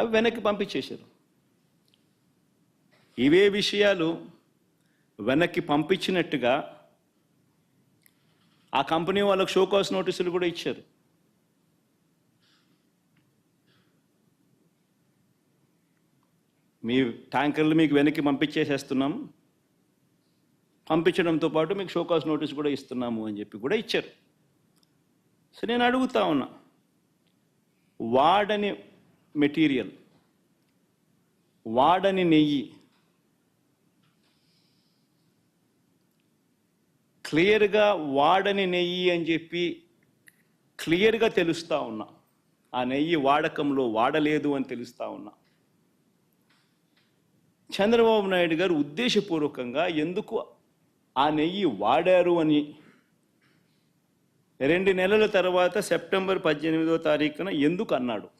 అవి వెనక్కి పంపించేశారు. ఇవే విషయాలు వెనక్కి పంపించినట్టుగా ఆ కంపెనీ వాళ్ళకు షోకాస్ నోటీసులు కూడా ఇచ్చారు. మీ ట్యాంకర్లు మీకు వెనక్కి పంపించేసేస్తున్నాం. పంపించడంతో పాటు మీకు షోకాస్ నోటీస్ కూడా ఇస్తున్నాము అని చెప్పి కూడా ఇచ్చారు. సో నేను అడుగుతా ఉన్నా వాడని మెటీరియల్. వాడని నెయ్యి. క్లియర్గా వాడని నెయ్యి అని చెప్పి క్లియర్గా తెలుస్తా ఉన్నా. ఆ నెయ్యి వాడకంలో వాడలేదు అని తెలుస్తూ ఉన్నా. చంద్రబాబు నాయుడు గారు ఉద్దేశపూర్వకంగా ఎందుకు ఆ నెయ్యి వాడారు అని రెండు నెలల తర్వాత సెప్టెంబర్ పద్దెనిమిదో తారీఖున ఎందుకు అన్నాడు?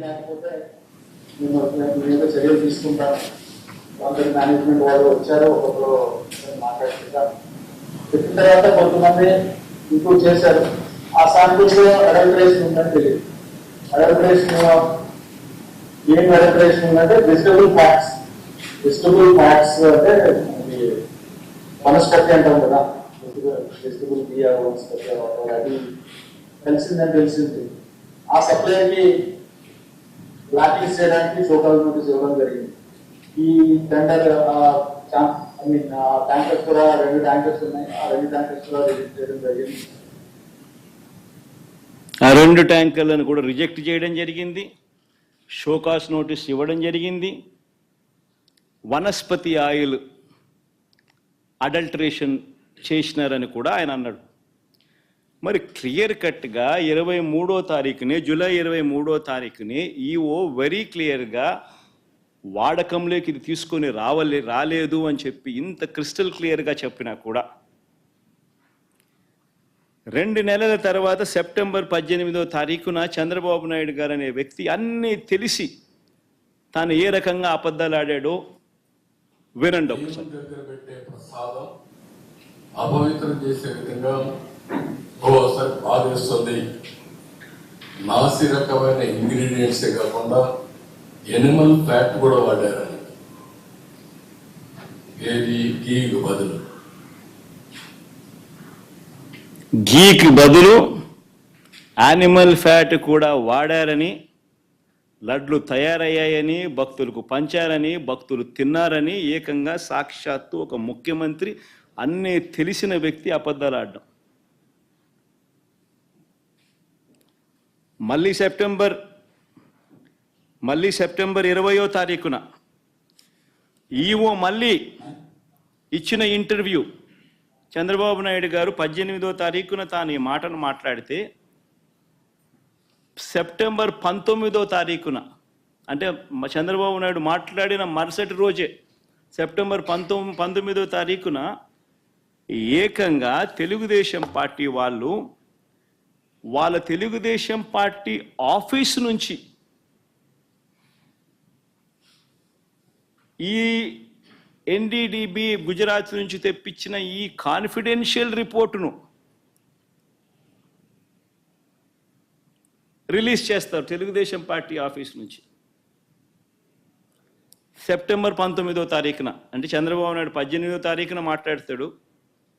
లేకపోతే మేము ఏదో మీద చర్యలు తీసుకుంటాం. కొందరు మేనేజ్మెంట్ వాళ్ళు వచ్చారు ఒక్కొక్కరు మాట్లాడుతుంటారు చెప్పిన తర్వాత కొంతమంది ఇంప్రూవ్ చేశారు. ఆ సాంపుల్స్ అడల్టరేషన్ ఉందని తెలియదు. అడల్టరేషన్ ఏం అడల్టరేషన్ ఉందంటే వెజిటబుల్ ఫ్యాట్స్ వెజిటబుల్ ఫ్యాట్స్ అంటే వనస్పతి అంటాం కదా. వెజిటబుల్ బియ్య వనస్పతి అది. తెలిసిందని తెలిసింది. ఆ సప్లైకి బ్లాక్ లిస్ట్ చేయడానికి సోకాల్ నోటీస్ ఇవ్వడం జరిగింది. ఈ టెండర్ ఐ మీన్ ట్యాంకర్స్ కూడా రెండు ట్యాంకర్స్ ఉన్నాయి. ఆ రెండు ట్యాంకర్స్ కూడా రిజెక్ట్ చేయడం జరిగింది. ఆ రెండు ట్యాంకర్లను కూడా రిజెక్ట్ చేయడం జరిగింది. షోకాస్ నోటీస్ ఇవ్వడం జరిగింది. వనస్పతి ఆయిల్ అడల్టరేషన్ చేసినారని కూడా ఆయన అన్నాడు. మరి క్లియర్ కట్గా ఇరవై మూడో తారీఖుని జూలై ఇరవై మూడో తారీఖుని ఈఓ వెరీ క్లియర్గా వాడకంలోకి ఇది తీసుకొని రావలే రాలేదు అని చెప్పి ఇంత క్రిస్టల్ క్లియర్గా చెప్పినా కూడా. రెండు నెలల తర్వాత సెప్టెంబర్ పద్దెనిమిదో తారీఖున చంద్రబాబు నాయుడు గారు అనే వ్యక్తి అన్నీ తెలిసి తాను ఏ రకంగా అబద్ధాలు ఆడాడో వినండి ఒకసారి. అపవిత్రం చేసే విధంగా ఓసారి బాధేస్తుంది నాసి రకమైన ఇంగ్రీడియంట్స్ కాకుండా ఎనిమల్ ఫ్యాట్ కూడా వాడారని. ఏది? గీకు బదులు. గీకి బదులు యానిమల్ ఫ్యాట్ కూడా వాడారని లడ్లు తయారయ్యాయని భక్తులకు పంచారని భక్తులు తిన్నారని ఏకంగా సాక్షాత్తు ఒక ముఖ్యమంత్రి అన్నీ తెలిసిన వ్యక్తి అబద్ధాలు ఆడడం. మళ్ళీ సెప్టెంబర్ మళ్ళీ సెప్టెంబర్ ఇరవయో తారీఖున ఈఓ మళ్ళీ ఇచ్చిన ఇంటర్వ్యూ. చంద్రబాబు నాయుడు గారు పద్దెనిమిదో తారీఖున తాను ఈ మాటను మాట్లాడితే సెప్టెంబర్ పంతొమ్మిదో తారీఖున అంటే చంద్రబాబు నాయుడు మాట్లాడిన మరుసటి రోజే సెప్టెంబర్ పంతొమ్మిది పంతొమ్మిదో తారీఖున ఏకంగా తెలుగుదేశం పార్టీ వాళ్ళు వాళ్ళ తెలుగుదేశం పార్టీ ఆఫీస్ నుంచి ఈ ఎన్డీడీబీ గుజరాత్ నుంచి తెప్పించిన ఈ కాన్ఫిడెన్షియల్ రిపోర్టును రిలీజ్ చేస్తారు తెలుగుదేశం పార్టీ ఆఫీస్ నుంచి. సెప్టెంబర్ పంతొమ్మిదో తారీఖున అంటే చంద్రబాబు నాయుడు పద్దెనిమిదో తారీఖున మాట్లాడతాడు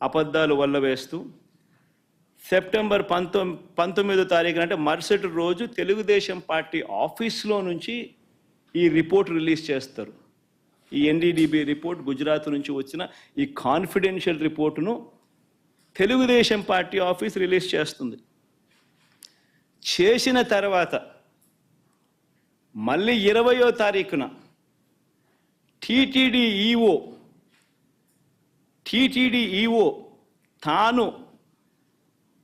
అబద్ధాలు వల్ల వేస్తూ సెప్టెంబర్ పంతొమ్ పంతొమ్మిదో తారీఖున అంటే మరుసటి రోజు తెలుగుదేశం పార్టీ ఆఫీస్లో నుంచి ఈ రిపోర్ట్ రిలీజ్ చేస్తారు. ఈ ఎన్డీడీబీ రిపోర్ట్ గుజరాత్ నుంచి వచ్చిన ఈ కాన్ఫిడెన్షియల్ రిపోర్టును తెలుగుదేశం పార్టీ ఆఫీస్ రిలీజ్ చేస్తుంది. చేసిన తర్వాత మళ్ళీ ఇరవయో తారీఖున టీటీడీ ఈఓ టీటీడీ ఈఓ తాను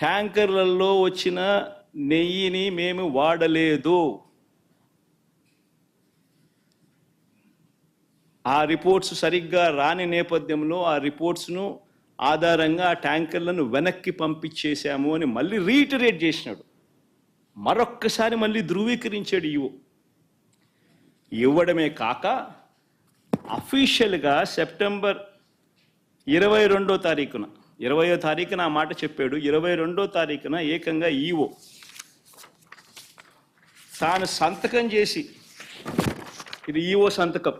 ట్యాంకర్లలో వచ్చిన నెయ్యిని మేము వాడలేదు. ఆ రిపోర్ట్స్ సరిగ్గా రాని నేపథ్యంలో ఆ రిపోర్ట్స్ను ఆధారంగా ఆ ట్యాంకర్లను వెనక్కి పంపించేశాము అని మళ్ళీ రీటరేట్ చేసినాడు. మరొక్కసారి మళ్ళీ ధృవీకరించాడు ఇవో ఇవ్వడమే కాక అఫీషియల్గా సెప్టెంబర్ ఇరవై రెండో తారీఖున ఇరవయో తారీఖున ఆ మాట చెప్పాడు. ఇరవై రెండో తారీఖున ఏకంగా ఈవో. తాను సంతకం చేసి ఇది ఈవో సంతకం.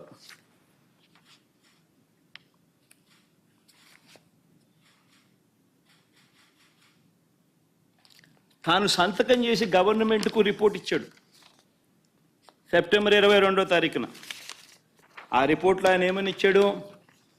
తాను సంతకం చేసి గవర్నమెంట్కు రిపోర్ట్ ఇచ్చాడు. సెప్టెంబర్ ఇరవై రెండో తారీఖున. ఆ రిపోర్ట్లో ఆయన ఏమని ఇచ్చాడు?